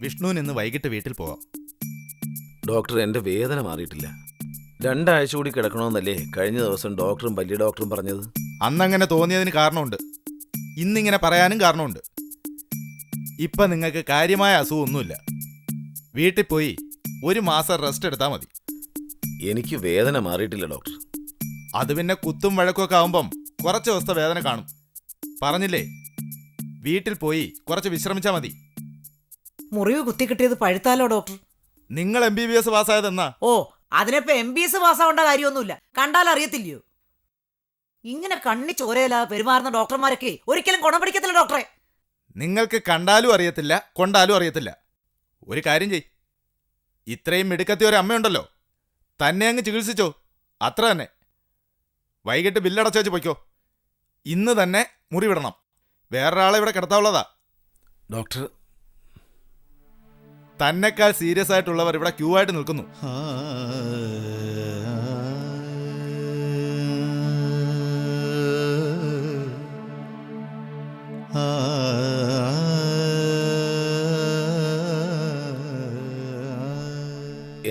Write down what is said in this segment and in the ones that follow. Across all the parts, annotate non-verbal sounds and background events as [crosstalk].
വിഷ്ണുവിന് ഇന്ന് വൈകിട്ട് വീട്ടിൽ പോവാം. ഡോക്ടർ എന്റെ വേദന മാറിയിട്ടില്ല. രണ്ടാഴ്ച കൂടി കിടക്കണമെന്നല്ലേ കഴിഞ്ഞ ദിവസം ഡോക്ടറും വലിയ ഡോക്ടറും പറഞ്ഞത്? അന്നങ്ങനെ തോന്നിയതിന് കാരണമുണ്ട്. ഇന്നിങ്ങനെ പറയാനും കാരണമുണ്ട്. ഇപ്പം നിങ്ങൾക്ക് കാര്യമായ അസുഖമൊന്നുമില്ല. വീട്ടിൽ പോയി ഒരു മാസം റെസ്റ്റ് എടുത്താൽ മതി. എനിക്ക് വേദന മാറിയിട്ടില്ല ഡോക്ടർ. അത് പിന്നെ കുത്തും വഴക്കൊക്കെ ആവുമ്പം കുറച്ച് ദിവസത്തെ വേദന കാണും. പറഞ്ഞില്ലേ? വീട്ടിൽ പോയി കുറച്ച് വിശ്രമിച്ചാൽ മതി. മുറിവ് കുത്തി കിട്ടിയത് പഴുത്താലോ ഡോക്ടർ? നിങ്ങൾ എം ബി ബി എസ് പാസ്സായത് എന്നാ ഓ അതിനിപ്പോ എം ബി എസ് പാസ്സാവേണ്ട കാര്യമൊന്നുമില്ല. കണ്ടാൽ അറിയത്തില്ലയോ? ഇങ്ങനെ കണ്ണി ചോരയില്ലാതെ പെരുമാറുന്ന ഡോക്ടർമാരൊക്കെ ഒരിക്കലും ഗുണം പിടിക്കത്തില്ല ഡോക്ടറെ. നിങ്ങൾക്ക് കണ്ടാലും അറിയത്തില്ല കൊണ്ടാലും അറിയത്തില്ല. ഒരു കാര്യം ചെയ് ഇത്രയും മിടുക്കത്തിയ ഒരു അമ്മയുണ്ടല്ലോ. തന്നെ അങ്ങ് ചികിത്സിച്ചോ. അത്ര തന്നെ. വൈകിട്ട് ബില്ലടച്ചേച്ച് പൊയ്ക്കോ. ഇന്ന് തന്നെ മുറിവിടണം. വേറൊരാളെ ഇവിടെ കിടത്താവുള്ളതാ ഡോക്ടർ തന്നെക്കാൾ സീരിയസ് ആയിട്ടുള്ളവർ ഇവിടെ ക്യൂ ആയിട്ട് നിൽക്കുന്നു.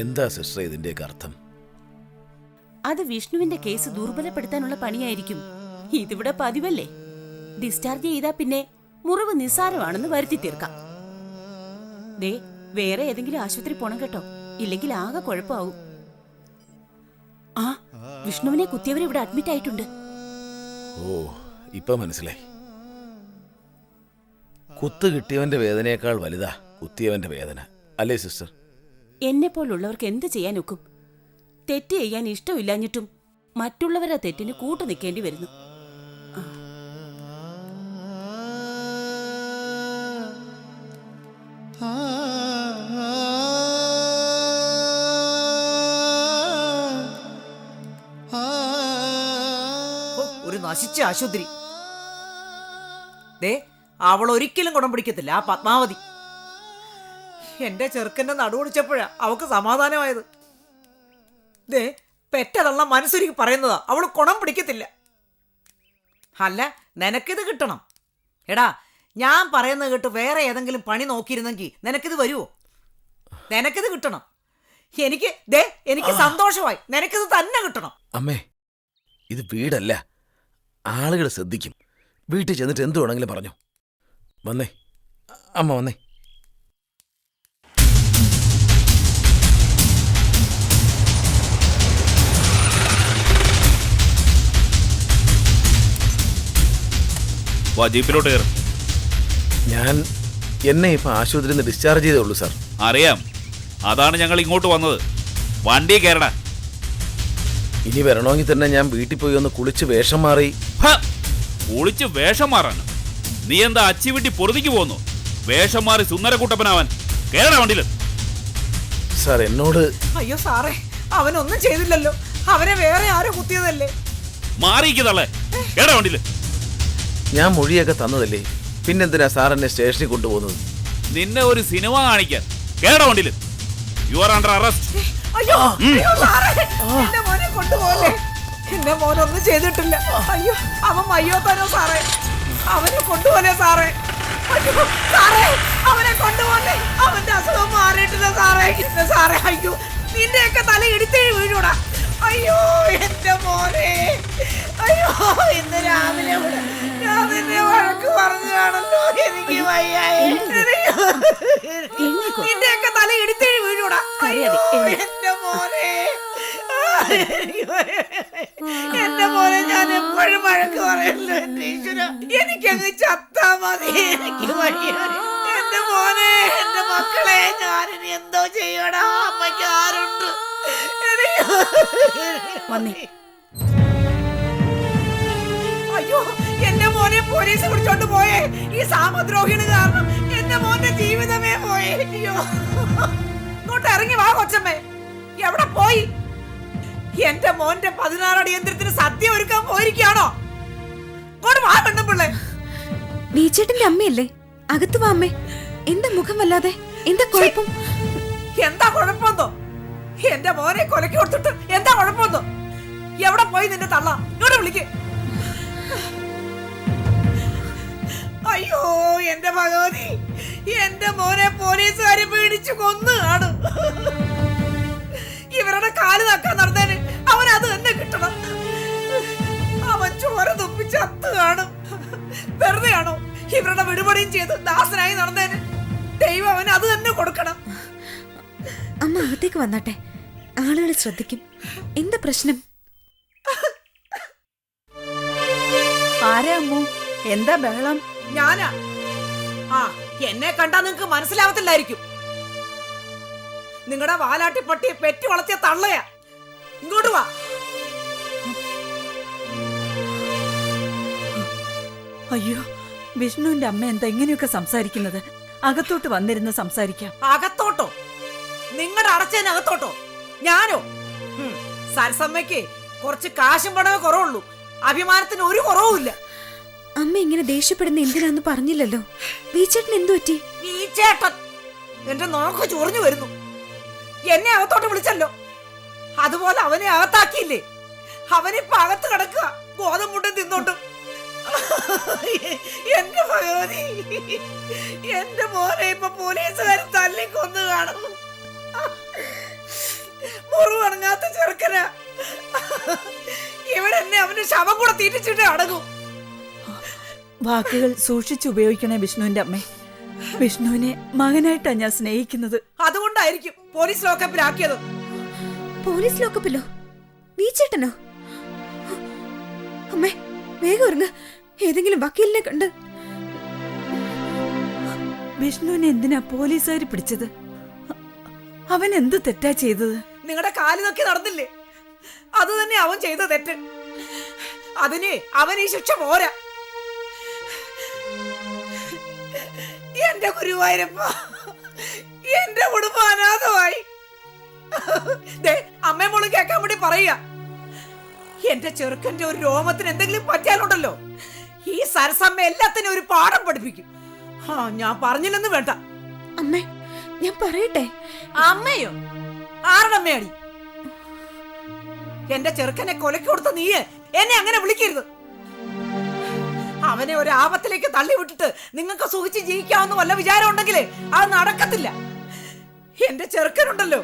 എന്താ സിസ്റ്റർ ഇതിന്റെയൊക്കെ അർത്ഥം? അത് വിഷ്ണുവിന്റെ കേസ് ദുർബലപ്പെടുത്താനുള്ള പണിയായിരിക്കും. ഇതിവിടെ പതിവല്ലേ? ഡിസ്ചാർജ് ചെയ്താ പിന്നെ മുറിവ് നിസ്സാരമാണെന്ന് വരുത്തി തീർക്കാം. ദേ വേറെ ഏതെങ്കിലും ആശുപത്രി പോണം കേട്ടോ. ഇല്ലെങ്കിൽ ആകെ കുഴപ്പമാവും. ആ വിഷ്ണുവിനെ കുത്തിയവർ ഇവിടെ അഡ്മിറ്റ് ആയിട്ടുണ്ട്. ഓ ഇപ്പൊ മനസ്സിലായി. കുത്ത് കിട്ടിയവന്റെ വേദനയേക്കാൾ വലുതാ കുത്തിയവന്റെ വേദന. അല്ലേ സിസ്റ്റർ? എന്നെ പോലുള്ളവർക്ക് എന്ത് ചെയ്യാൻ ഒക്കും തെറ്റ് ചെയ്യാൻ ഇഷ്ടമില്ലാഞ്ഞിട്ടും മറ്റുള്ളവരെ തെറ്റിന് കൂട്ടു നിൽക്കേണ്ടി വരുന്നു. നശിച്ച അശുദ്രി ദേ അവൾ ഒരിക്കലും ഗുണം പിടിക്കത്തില്ല ആ പത്മാവതി. എന്റെ ചെറുക്കന്റെ നടുപിടിച്ചപ്പോഴാ അവക്ക് സമാധാനമായത്. ദേ പെറ്റതള്ള മനസ്സൊരുക്കി പറയുന്നതാ അവൾ കുണം പിടിക്കത്തില്ല. അല്ല നിനക്കിത് കിട്ടണം. എടാ ഞാൻ പറയുന്നത് കേട്ട് വേറെ ഏതെങ്കിലും പണി നോക്കിയിരുന്നെങ്കിൽ നിനക്കിത് വരുമോ നിനക്കിത് കിട്ടണം. എനിക്ക് ദേ എനിക്ക് സന്തോഷമായി. നിനക്കിത് തന്നെ കിട്ടണം. അമ്മേ ഇത് വീടല്ല. ആളുകൾ ശ്രദ്ധിക്കും. വീട്ടിൽ ചെന്നിട്ട് എന്തു വേണമെങ്കിലും പറഞ്ഞു. വന്നേ. അമ്മ വന്നേ. വാ ജീപ്പിലോട്ട് കയറും. ഞാൻ എന്നെ ഇപ്പൊ ആശുപത്രിയിൽ നിന്ന് ഡിസ്ചാർജ് ചെയ്തേ ഉള്ളൂ സാർ അറിയാം. അതാണ് ഞങ്ങൾ ഇങ്ങോട്ട് വന്നത്. വണ്ടി കയറണ ഇനി വരണമെങ്കിൽ തന്നെ ഞാൻ വീട്ടിൽ പോയി ഒന്ന് കുളിച്ച് വേഷം മാറി ഹ! കുളിച്ച് വേഷം മാറാൻ നീ എന്താ അച്ചി വിട്ടി പൊറുതിക്ക് പോന്നു? വേഷം മാറി സുന്ദരക്കുട്ടപ്പനാവാൻ കേരള വണ്ടിയിൽ സാർ എന്നോട് അയ്യോ സാറേ അവനൊന്നും ചെയ്തില്ലല്ലോ. അവനെ വേറെ ആരോ കുത്തിയതല്ലേ? മാറിയിക്കുന്നല്ലേ കേടാ വണ്ടിയിൽ ഞാൻ മൊഴിയൊക്കെ തന്നതല്ലേ? പിന്നെന്തിനാ സാർ എന്നെ സ്റ്റേഷനിൽ കൊണ്ടുപോകുന്നത്? നിന്നെ ഒരു സിനിമ കാണിക്കാൻ. കേടാ വണ്ടിയിൽ യു ആർ അണ്ടർ അറസ്റ്റ് അയ്യോ അയ്യോ സാറേ എന്റെ മോനെ കൊണ്ടുപോലെ എന്റെ മോനൊന്നും ചെയ്തിട്ടില്ല. അയ്യോ അവൻ മയ്യോത്തനോ സാറേ. അവനെ കൊണ്ടുപോലെ സാറേ. അയ്യോ സാറേ അവനെ കൊണ്ടുപോലെ അവന്റെ അസുഖം മാറിയിട്ടില്ല സാറേ. എന്റെ സാറേ അയ്യോ നിന്റെയൊക്കെ തല ഇടിച്ചേ വീഴൂടാ. അയ്യോ എന്റെ മോനെ. അയ്യോ ഇന്ന് രാവിലെ ഞാൻ നിന്നെ വഴക്ക് പറഞ്ഞാണല്ലോ എനിക്ക് വയ്യായി. നിന്റെയൊക്കെ തല ഇടിത്തേ വീഴൂടാ. അയ്യോ, എന്റെ മോനെ. എനിക്കങ്ങ് ചത്താ മതി. എനിക്ക് എന്റെ മോനെ എന്റെ മക്കളെ ഞാനിനി എന്തോ ചെയ്യടാ അമ്മയ്ക്ക് ആരുണ്ട്? വന്നേ. അയ്യോ എന്റെ മോനെ പോലീസ് പിടിച്ചോണ്ട് പോയേ. ഈ സാമദ്രോഹിണ് കാരണം എന്റെ മോന്റെ ജീവിതമേ പോയേ. അയ്യോ. ഇങ്ങോട്ട് ഇറങ്ങി വാ കൊച്ചമ്മേ. എവിടെ പോയി? എന്റെ മോന്റെ പതിനാറടി യന്ത്രത്തിന് സദ്യ ഒരുക്കാൻ പോയിരിക്കാണോ നീച്ചേട്ടന്റെ അമ്മയല്ലേ? അകത്ത് വാ അമ്മേ. എന്താ മുഖം വല്ലാതെ? എന്താ കുഴപ്പം? എന്താ കുഴപ്പമെന്നോ? എന്റെ മോനെ കൊലക്ക് കൊടുത്തിട്ട് എന്താ കുഴപ്പമെന്നോ? എവിടെ പോയി നിന്റെ തള്ള? ഇങ്ങോട്ട് വിളിക്ക്. അയ്യോ എന്റെ ഭഗവതി എന്റെ മോനെ പോലീസുകാരെ പേടിച്ചു കൊന്നു ആണ് ഇവരുടെ കാൽ നക്കാൻ നടന്നേന്. വിടുപടിയും ചെയ്ത് ദാസനായി നടന്നേന്. ദൈവം അവൻ അത് തന്നെ കൊടുക്കണം. അമ്മ അകത്തേക്ക് വന്നാട്ടെ. ആളുകൾ ശ്രദ്ധിക്കും. എന്താ പ്രശ്നം? ആരാ അമ്മു? എന്താ ബഹളം? ഞാനാ. ആ എന്നെ കണ്ടാ നിങ്ങക്ക് മനസ്സിലാവത്തില്ലായിരിക്കും. നിങ്ങളുടെ വാലാട്ടി പട്ടിയെ പെറ്റി വളർത്തിയ തള്ളയാ. ഇങ്ങോട്ട് വാ. അയ്യോ വിഷ്ണുവിന്റെ അമ്മ എന്താ ഇങ്ങനെയൊക്കെ സംസാരിക്കുന്നത്? അകത്തോട്ട് വന്നിരുന്ന് സംസാരിക്കാം. അകത്തോട്ടോ? നിങ്ങളുടെ അടച്ചതിന് അകത്തോട്ടോ ഞാനോ? ഉം, സരസമ്മയ്ക്ക് കുറച്ച് കാശും പണമേ കുറവുള്ളൂ. അഭിമാനത്തിന് ഒരു കുറവുമില്ല അമ്മ ഇങ്ങനെ ദേഷ്യപ്പെടുന്ന എന്തിനാന്ന് പറഞ്ഞില്ലല്ലോ? വീച്ചേട്ടൻ എന്തു പറ്റി? വീച്ചേട്ടൻ ചേട്ടൻ എന്റെ നോക്ക് ചൊറിഞ്ഞു വരുന്നു. എന്നെ അകത്തോട്ട് വിളിച്ചല്ലോ. അതുപോലെ അവനെ അകത്താക്കിയില്ലേ? അവനിപ്പൊ അകത്ത് കിടക്കുക. എന്റെ ഭഗവതി എന്റെ മോനെ ഇപ്പൊ പോലീസുകാർ തല്ലിക്കൊന്നു കാണും. മുറിവണങ്ങാത്ത ചെറുക്കന. ഇവരെന്നെ അവന്റെ ശവം കൂടെ തിരിച്ചിട്ട് അടങ്ങും. വാക്കുകൾ സൂക്ഷിച്ചു ഉപയോഗിക്കണേ വിഷ്ണുവിന്റെ അമ്മ. വിഷ്ണുവിനെ മകനായിട്ടാ ഞാൻ സ്നേഹിക്കുന്നത്. അതുകൊണ്ടായിരിക്കും പോലീസ് ലോക്കപ്പിലാക്കിയത്. പോലീസ് ലോക്കപ്പിലോ? വീച്ചേട്ടനോ അമ്മേ വേഗം ഇറങ്ങ ഏതെങ്കിലും വക്കീലിനെ കണ്ട് വിഷ്ണുവിനെ എന്തിനാ പോലീസുകാർ പിടിച്ചത്? അവൻ എന്ത് തെറ്റാ ചെയ്തത്? നിങ്ങളുടെ കാൽ നോക്കി നടന്നില്ലേ? അത് തന്നെ അവൻ ചെയ്ത തെറ്റ്. അതിന് അവൻ ഈ ശിക്ഷ പോരാ. എന്റെ ഗുരുവായൂരപ്പ എന്റെ കുടുംബം അനാഥമായി. അമ്മേ മോൾ കേൾക്കാൻ വേണ്ടി പറയുക. എന്റെ ചെറുക്കന്റെ ഒരു രോമത്തിന് എന്തെങ്കിലും പറ്റിയാലുണ്ടല്ലോ. ഈ സരസമ്മ എല്ലാത്തിനും ഒരു പാഠം പഠിപ്പിക്കും. ആ ഞാൻ പറഞ്ഞില്ലെന്ന് വേണ്ട. അമ്മേ ഞാൻ പറയട്ടെ? അമ്മയോ? ആരുടെ അമ്മയാടി? എന്റെ ചെറുക്കനെ കൊലക്ക് കൊടുത്ത നീയെ എന്നെ അങ്ങനെ വിളിക്കരുത്. അവനെ ഒരു ആപത്തിലേക്ക് തള്ളി വിട്ടിട്ട് നിങ്ങൾക്ക് സുഖിച്ച് ജീവിക്കാവുന്ന വല്ല വിചാരം ഉണ്ടെങ്കിലേ അത് നടക്കത്തില്ല. എന്റെ ചെറുക്കനുണ്ടല്ലോ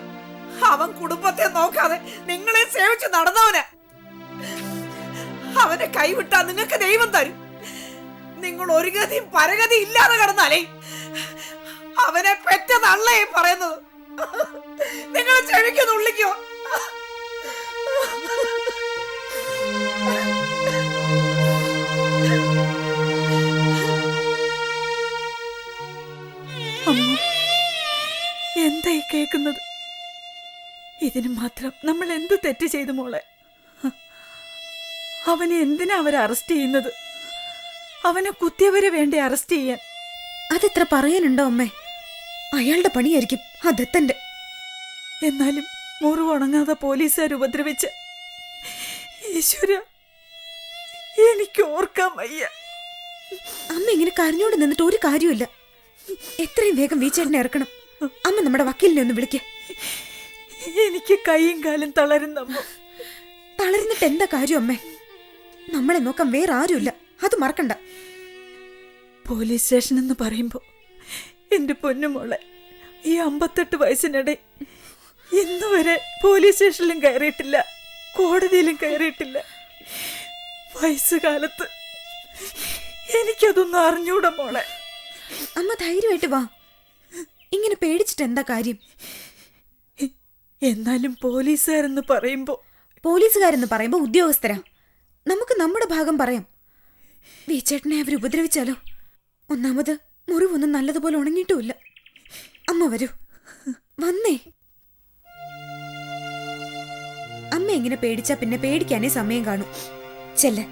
അവൻ കുടുംബത്തെ നോക്കാതെ നിങ്ങളെ സേവിച്ച് നടന്നവനെ. അവനെ കൈവിട്ടാ നിങ്ങൾക്ക് ദൈവം തരും. നിങ്ങൾ ഒരു ഗതിയും പരഗതി ഇല്ലാതെ കിടന്നാലേ? അവനെ പെറ്റതല്ലേ പറയുന്നത്? നിങ്ങൾ അമ്മ എന്തായി കേൾക്കുന്നത്? ഇതിന് മാത്രം നമ്മൾ എന്ത് തെറ്റ് ചെയ്തു മോളെ? അവനെ എന്തിനാ അവർ അറസ്റ്റ് ചെയ്യുന്നത്? അവനെ കുത്തിയവരെ വേണ്ടേ അറസ്റ്റ് ചെയ്യാൻ? അതെത്ര പറയാനുണ്ടോ അമ്മേ? അയാളുടെ പണിയായിരിക്കും ആ ദത്തന്റെ എന്നാലും മുറിവുണങ്ങാതെ പോലീസുകാർ ഉപദ്രവിച്ച് ഈശ്വര എനിക്ക് ഓർക്കാൻ വയ്യ. അമ്മ ഇങ്ങനെ കരഞ്ഞോണ്ട് നിന്നിട്ട് ഒരു കാര്യമില്ല എത്രയും വേഗം വീച്ചേട്ടനെ ഇറക്കണം. അമ്മ നമ്മുടെ വക്കീലിനെ ഒന്ന് വിളിക്ക. എനിക്ക് കൈയും കാലും തളരുന്നമ്മ. തളരുന്നിട്ട് എന്താ കാര്യം അമ്മേ? നമ്മളെ നോക്കാൻ വേറെ ആരുമില്ല. അത് മറക്കണ്ട. പോലീസ് സ്റ്റേഷൻ എന്ന് പറയുമ്പോൾ എന്റെ പൊന്നുമോളെ ഈ അമ്പത്തെട്ട് വയസ്സിനിടെ ഇന്നുവരെ പോലീസ് സ്റ്റേഷനിലും കയറിയിട്ടില്ല കോടതിയിലും കയറിയിട്ടില്ല. വയസ്സുകാലത്ത് എനിക്കതൊന്നും അറിഞ്ഞൂടാ മോളെ. അമ്മ ധൈര്യമായിട്ട് വാ. ഇങ്ങനെ പേടിച്ചിട്ട് എന്താ കാര്യം? എന്നാലും പോലീസുകാരെന്ന് പറയുമ്പോൾ പോലീസുകാരെന്ന് പറയുമ്പോൾ ഉദ്യോഗസ്ഥരാ. നമുക്ക് നമ്മുടെ ഭാഗം പറയാം. വീച്ചേട്ടനെ അവർ ഉപദ്രവിച്ചാലോ? ഒന്നാമത് മുറിവൊന്നും നല്ലതുപോലെ ഉണങ്ങിയിട്ടുമില്ല. അമ്മ വരൂ. വന്നേ. അമ്മ എങ്ങനെ പേടിച്ചാ പിന്നെ പേടിക്കാനേ സമയം കാണും. ചെല്ല.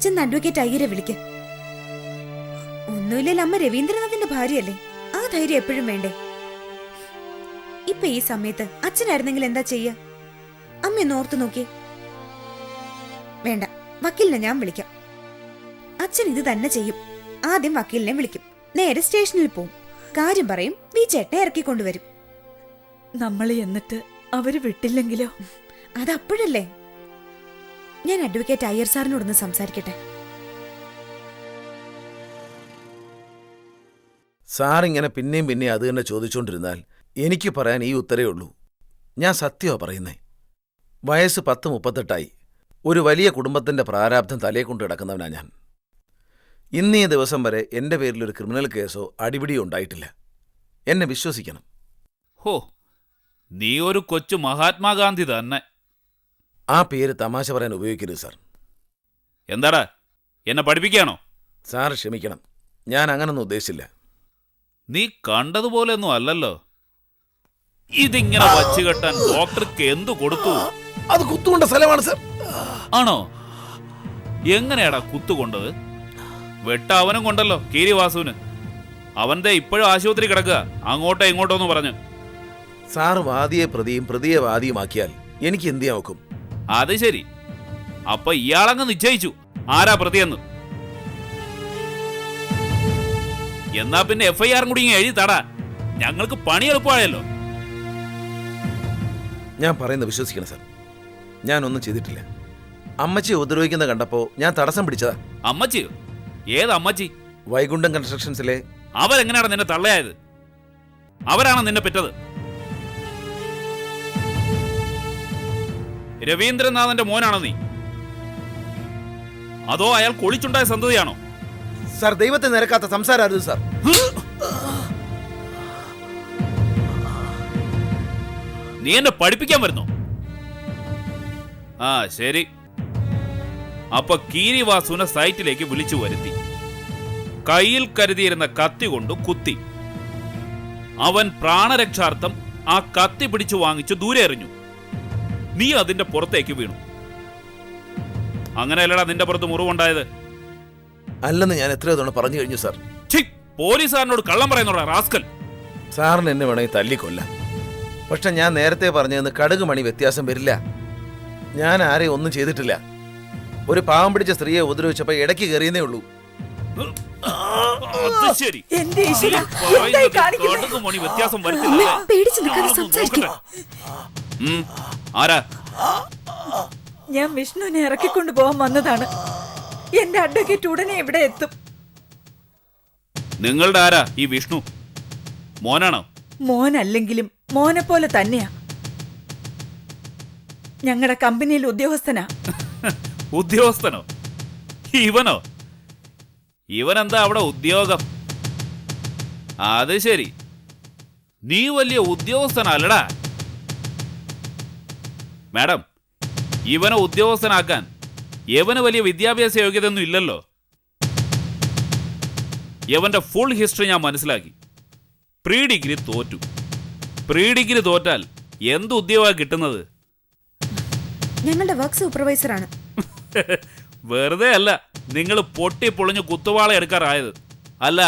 ചെന്ന് അഡ്വക്കേറ്റ് അയ്യരെ വിളിക്ക. ഒന്നുമില്ലല്ലോ അമ്മ രവീന്ദ്രനാഥിന്റെ ഭാര്യയല്ലേ? ആ ധൈര്യം എപ്പോഴും വേണ്ടേ? ഇപ്പൊ ഈ സമയത്ത് അച്ഛനായിരുന്നെങ്കിൽ എന്താ ചെയ്യ? അമ്മ ഒന്ന് ഓർത്തു നോക്കിയേ. വേണ്ട. വക്കീലിനെ ഞാൻ വിളിക്കാം. അച്ഛൻ ഇത് തന്നെ ചെയ്യും. ആദ്യം വക്കീലിനെ വിളിക്കും. നേരെ സ്റ്റേഷനിൽ പോവും. കാര്യം പറയും വീച്ചേട്ടനെ ഇറക്കിക്കൊണ്ടുവരും നമ്മൾ എന്നിട്ട് അവർ വിട്ടില്ലെങ്കിലോ? അതപ്പോഴല്ലേ ഞാൻ അഡ്വക്കേറ്റ് അയ്യർ സാറിനോടൊന്ന് സംസാരിക്കട്ടെ. സാർ ഇങ്ങനെ പിന്നെയും പിന്നെയും അത് തന്നെ ചോദിച്ചുകൊണ്ടിരുന്നാൽ എനിക്ക് പറയാൻ ഈ ഉത്തരേ ഉള്ളൂ. ഞാൻ സത്യമാ പറയുന്നേ. വയസ്സ് പത്ത് മുപ്പത്തെട്ടായി. ഒരു വലിയ കുടുംബത്തിന്റെ പ്രാരാബ്ധം തലയെ കൊണ്ട് കിടക്കുന്നവനാ ഞാൻ. ഇന്നീ ദിവസം വരെ എന്റെ പേരിൽ ഒരു ക്രിമിനൽ കേസോ അടിപിടിയോ ഉണ്ടായിട്ടില്ല. എന്നെ വിശ്വസിക്കണം. ഹോ നീ ഒരു കൊച്ചു മഹാത്മാഗാന്ധി തന്നെ. ആ പേര് തമാശ പറയാൻ ഉപയോഗിക്കരുത് സാർ. എന്താടാ? എന്നെ പഠിപ്പിക്കാണോ സാർ ക്ഷമിക്കണം. ഞാൻ അങ്ങനൊന്നും ഉദ്ദേശിച്ചില്ല. നീ കണ്ടതുപോലെയൊന്നും അല്ലല്ലോ. ഇതിങ്ങനെ വച്ചു കെട്ടാൻ ഡോക്ടർക്ക് എന്തു കൊടുത്തു? അത് കുത്തുകൊണ്ട സ്ഥലമാണ് സാർ. ആണോ? എങ്ങനെയാടാ കുത്തുകൊണ്ടത്? വെട്ട അവനും കൊണ്ടല്ലോ കീരിവാസുവിന് അവന്റെ ഇപ്പോഴും ആശുപത്രി കിടക്കുക. അങ്ങോട്ടോ ഇങ്ങോട്ടോ എന്ന് പറഞ്ഞു. സാർ വാദിയെ പ്രതിയും പ്രതിയെ വാദിയുമാക്കിയാൽ എനിക്ക് എന്ത് നോക്കും അത് ശരി. അപ്പൊ ഇയാളങ്ങ് നിശ്ചയിച്ചു. ആരാ പ്രതിയെന്ന്? എന്നാ പിന്നെ എഫ് ഐ ആറും കൂടി ഇങ്ങ് എഴുതി തടാ. ഞങ്ങൾക്ക് പണി എളുപ്പമായല്ലോ. ഞാൻ പറയുന്നത് വിശ്വസിക്കണം സാർ. ഞാനൊന്നും ചെയ്തിട്ടില്ല. അമ്മച്ചി ഉപദ്രവിക്കുന്ന കണ്ടപ്പോ ഞാൻ തടസ്സം പിടിച്ചതാ. അമ്മച്ചിയോ? ഏത് അമ്മച്ചി? വൈകുണ്ഠം കൺസ്ട്രക്ഷൻസിലെ അവരെങ്ങനെയാണ് നിന്നെ തള്ളയായത്? അവരാണ് നിന്നെ പെറ്റത്? രവീന്ദ്രനാഥന്റെ മോനാണോ നീ? അതോ അയാൾ കൊളിച്ചുണ്ടായ സന്തതിയാണോ? സാർ ദൈവത്തെ നിരക്കാത്ത സംസാരമായിരുന്നു സാർ. നീ എന്നെ പഠിപ്പിക്കാൻ വരുന്നു? ആ ശരി. അപ്പൊ കീരിവാസുവിനെ സൈറ്റിലേക്ക് വിളിച്ചു വരുത്തി. കയ്യിൽ കരുതിയിരുന്ന കത്തി കൊണ്ട് കുത്തി. അവൻ പ്രാണരക്ഷാർത്ഥം ആ കത്തി പിടിച്ചു വാങ്ങിച്ച് ദൂരെ എറിഞ്ഞു. നീ അതിന്റെ പുറത്തേക്ക് വീണു. അങ്ങനെയല്ലടാ നിന്റെ പുറത്ത് മുറിവുണ്ടായത്. അല്ലെന്ന് ഞാൻ എത്രയോ തവണ പറഞ്ഞു കഴിഞ്ഞു സാർ. പോലീസ് പോലീസുകാരനോട് കള്ളം പറയുന്നോടാ റാസ്കൽ. സാറിന് എന്നെ വേണമെങ്കിൽ തല്ലിക്കൊല്ല. പക്ഷെ ഞാൻ നേരത്തെ പറഞ്ഞതെന്ന് കടുക് മണി വ്യത്യാസം വരില്ല. ഞാൻ ആരെയും ഒന്നും ചെയ്തിട്ടില്ല. ഒരു പാവം പിടിച്ച സ്ത്രീയെ ഉപദ്രവിച്ചപ്പോ ഇടയ്ക്ക് കയറിയെന്നേ ഉള്ളൂ. അത് ശരി. എന്റെ ഈശ്വര നീ എന്തായി പറയുന്നത് കാണിക്കുന്നേ? കടുക് മണി വ്യത്യാസം വരുത്തില്ല പേടിച്ച് നിൽക്കാതെ സംസാരിക്കും. ഉം, ആരാ? ഞാൻ വിഷ്ണുവിനെ ഇറക്കിക്കൊണ്ട് പോകാൻ വന്നതാണ്. എന്റെ അഡ്വക്കേറ്റ് ഉടനെ ഇവിടെ എത്തും. നിങ്ങളുടെ ആരാ ഈ വിഷ്ണു? മോനാണോ? മോനല്ലെങ്കിലും മോനെ പോലെ തന്നെയാ. ഞങ്ങളുടെ കമ്പനിയിൽ ഉദ്യോഗസ്ഥനാ. [laughs] ഉദ്യോഗസ്ഥനോ? ഇവനോ? ഇവനെന്താ അവിടെ ഉദ്യോഗം? അത് ശരി. നീ വലിയ ഉദ്യോഗസ്ഥനല്ലടാ. മാഡം ഇവനെ ഉദ്യോഗസ്ഥനാക്കാൻ ഇവന് വലിയ വിദ്യാഭ്യാസ യോഗ്യതയൊന്നും ഇല്ലല്ലോ. ഇവന്റെ ഫുൾ ഹിസ്റ്ററി ഞാൻ മനസ്സിലാക്കി. പ്രീ ഡിഗ്രി തോറ്റു. പ്രീ ഡിഗ്രി തോറ്റാൽ എന്ത് ഉദ്യോഗമാണ് കിട്ടുന്നത്? ഞങ്ങളുടെ വർക്ക് സൂപ്പർവൈസറാണ് [laughs] വെറുതെ അല്ല നിങ്ങൾ പൊട്ടി പൊളിഞ്ഞ് കുത്തുവാള എടുക്കാറായത്. അല്ല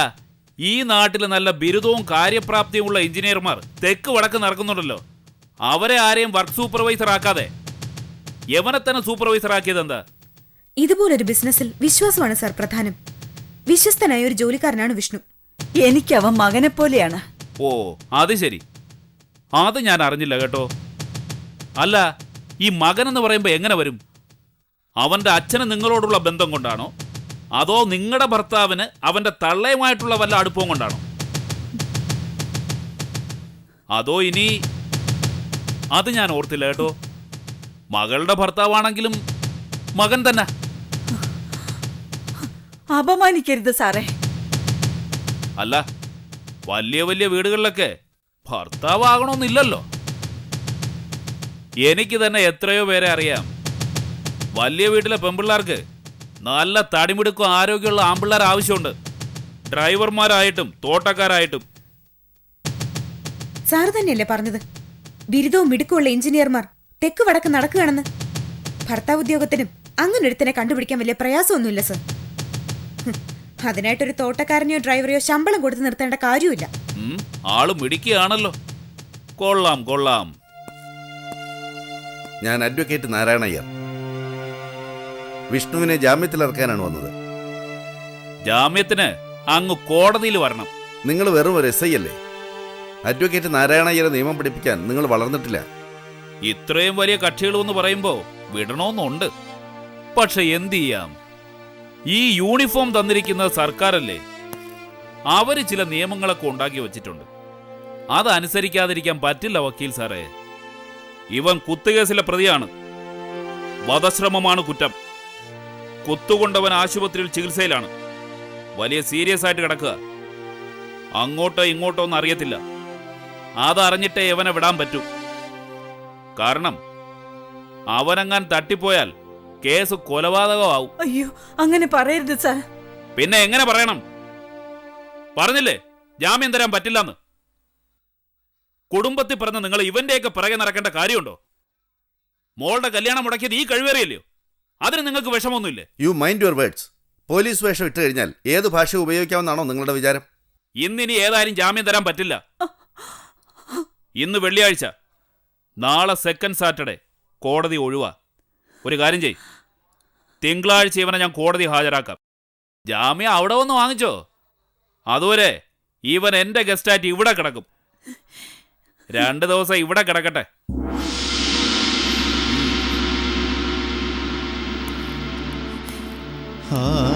ഈ നാട്ടിൽ നല്ല ബിരുദവും കാര്യപ്രാപ്തിയുമുള്ള എഞ്ചിനീയർമാർ തെക്ക് വടക്ക് നടക്കുന്നുണ്ടല്ലോ. അവരെ ആരെയും വർക്ക് സൂപ്പർവൈസർ ആക്കാതെ. യവനെ തന്നെ സൂപ്പർവൈസർ ആക്കിയത് എന്താ? ഇതുപോലൊരു ബിസിനസ്സിൽ വിശ്വാസമാണ് സാർ പ്രധാനം. വിശ്വസ്തനായ ഒരു ജോലിക്കാരനാണ് വിഷ്ണു. എനിക്ക് അവൻ മകനെ പോലെയാണ്. ഓ അത് ശരി. അത് ഞാൻ അറിഞ്ഞില്ല കേട്ടോ. അല്ല ഈ മകൻ എന്ന് പറയുമ്പോൾ എങ്ങനെ വരും? അവന്റെ അച്ഛന് നിങ്ങളോടുള്ള ബന്ധം കൊണ്ടാണോ? അതോ നിങ്ങളുടെ ഭർത്താവിന് അവന്റെ തള്ളയുമായിട്ടുള്ള വല്ല അടുപ്പവും കൊണ്ടാണോ? അതോ ഇനി അത് ഞാൻ ഓർത്തില്ല കേട്ടോ. മകളുടെ ഭർത്താവാണെങ്കിലും മകൻ തന്നെ. അപമാനിക്കരുത് സാറേ. അല്ല വലിയ വലിയ വീടുകളിലൊക്കെ ഭർത്താവാകണമെന്നില്ലല്ലോ. എനിക്ക് തന്നെ എത്രയോ പേരെ അറിയാം. വലിയ വീട്ടിലെ പെമ്പിള്ളാർക്ക് നല്ല തടിമിടുക്കും ആരോഗ്യമുള്ള ആമ്പിള്ളേർ ആവശ്യമുണ്ട്. ഡ്രൈവർമാരായിട്ടും തോട്ടക്കാരായിട്ടും. സാർ തന്നെയല്ലേ പറഞ്ഞത്? ബിരുദവും മിടുക്കുമുള്ള എഞ്ചിനീയർമാർ തെക്ക് വടക്ക് നടക്കുകയാണെന്ന്. ഭർത്താവ് ഉദ്യോഗത്തിനും അങ്ങനൊരുത്തനെ കണ്ടുപിടിക്കാൻ വലിയ പ്രയാസമൊന്നുമില്ല സർ. അതിനായിട്ടൊരു തോട്ടക്കാരനെയോ ഡ്രൈവറെയോ ശമ്പളം കൊടുത്തു നിർത്തേണ്ട കാര്യമില്ല ആൾ മിടിക്കുകയാണല്ലോ കൊള്ളാം കൊള്ളാം. ഞാൻ അഡ്വക്കേറ്റ് നാരായണയ്യർ വിഷ്ണുവിനെ ജാമ്യത്തിൽ ഇറക്കാനാണ് വന്നത്. ജാമ്യത്തിന് അങ്ങ് കോടതിയിൽ വരണം. നിങ്ങൾ വെറും ഒരു എസ് ഐ അല്ലേ? അഡ്വക്കേറ്റ് നാരായണയ്യരെ നിയമം പഠിപ്പിക്കാൻ നിങ്ങൾ വളർന്നിട്ടില്ല. ഇത്രയും വലിയ കക്ഷികളെന്ന് പറയുമ്പോ വിടണമെന്നുണ്ട് പക്ഷെ എന്ത് ചെയ്യാം? ഈ യൂണിഫോം തന്നിരിക്കുന്ന സർക്കാരല്ലേ? അവർ ചില നിയമങ്ങളൊക്കെ ഉണ്ടാക്കി വച്ചിട്ടുണ്ട്. അതനുസരിക്കാതിരിക്കാൻ പറ്റില്ല വക്കീൽ സാറേ. ഇവൻ കുത്തുകേസിലെ പ്രതിയാണ്. വധശ്രമമാണ് കുറ്റം. കുത്തുകൊണ്ടവൻ ആശുപത്രിയിൽ ചികിത്സയിലാണ്. വലിയ സീരിയസ് ആയിട്ട് കിടക്കുക. അങ്ങോട്ടോ ഇങ്ങോട്ടോ ഒന്നും അറിയത്തില്ല. അതറിഞ്ഞിട്ടേ ഇവനെ വിടാൻ പറ്റൂ. കാരണം അവനങ്ങാൻ തട്ടിപ്പോയാൽ കേസ് കൊലപാതകമാവും. അയ്യോ അങ്ങനെ പറയരുത് സാർ. പിന്നെ എങ്ങനെ പറയണം? പറഞ്ഞില്ലേ? ജാമ്യം തരാൻ പറ്റില്ലെന്ന്. കുടുംബത്തിൽ പറഞ്ഞ നിങ്ങൾ ഇവന്റെയൊക്കെ പിറകെ നടക്കേണ്ട കാര്യമുണ്ടോ? മോളുടെ കല്യാണം മുടക്കിയത് ഈ കഴിവേറിയല്ലയോ? അതിന് നിങ്ങൾക്ക് വിഷമമൊന്നുമില്ലേ? You mind your words police വേഷം ഇട്ട് കഴിഞ്ഞാൽ ഏത് ഭാഷ ഉപയോഗിക്കാമെന്നാണോ നിങ്ങളുടെ വിചാരം. ഇന്നിനി ഏതായാലും ജാമ്യം തരാൻ പറ്റില്ല. ഇന്ന് വെള്ളിയാഴ്ച. നാളെ സെക്കൻഡ് സാറ്റർഡേ കോടതി ഒഴിവാ. ഒരു കാര്യം ചെയ് തിങ്കളാഴ്ച ഇവനെ ഞാൻ കോടതി ഹാജരാക്കാം. ജാമ്യം അവിടെ വന്ന് വാങ്ങിച്ചോ. അതുവരെ ഇവൻ എന്റെ ഗസ്റ്റായിട്ട് ഇവിടെ കിടക്കും. രണ്ട് ദിവസം ഇവിടെ കിടക്കട്ടെ. 啊。